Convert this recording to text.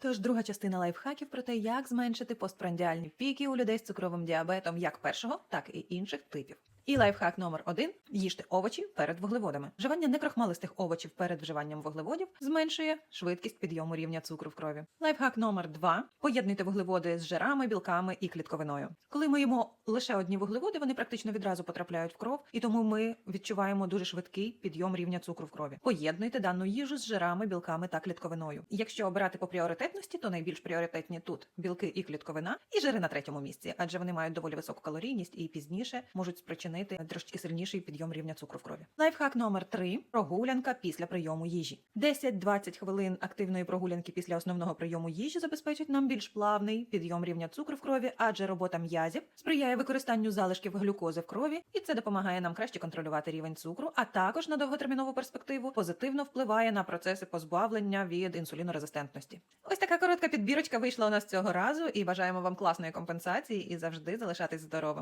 Тож друга частина лайфхаків про те, як зменшити постпрандіальні піки у людей з цукровим діабетом як першого, так і інших типів. І лайфхак номер один: їжте овочі перед вуглеводами. Вживання некрахмалистих овочів перед вживанням вуглеводів зменшує швидкість підйому рівня цукру в крові. Лайфхак номер два: поєднуйте вуглеводи з жирами, білками і клітковиною. Коли ми їмо лише одні вуглеводи, вони практично відразу потрапляють в кров, і тому ми відчуваємо дуже швидкий підйом рівня цукру в крові. Поєднуйте дану їжу з жирами, білками та клітковиною. Якщо обирати по пріоритетності, то найбільш пріоритетні тут білки і клітковина, і жири на третьому місці, адже вони мають доволі високу калорійність і пізніше можуть спричинити трошки сильніший підйом рівня цукру в крові. Лайфхак номер 3 прогулянка після прийому їжі. 10-20 хвилин активної прогулянки після основного прийому їжі забезпечить нам більш плавний підйом рівня цукру в крові, адже робота м'язів сприяє використанню залишків глюкози в крові, і це допомагає нам краще контролювати рівень цукру, а також на довготермінову перспективу позитивно впливає на процеси позбавлення від інсулінорезистентності. Ось така коротка підбірочка вийшла у нас цього разу, і бажаємо вам класної компенсації і завжди залишатись здоровими.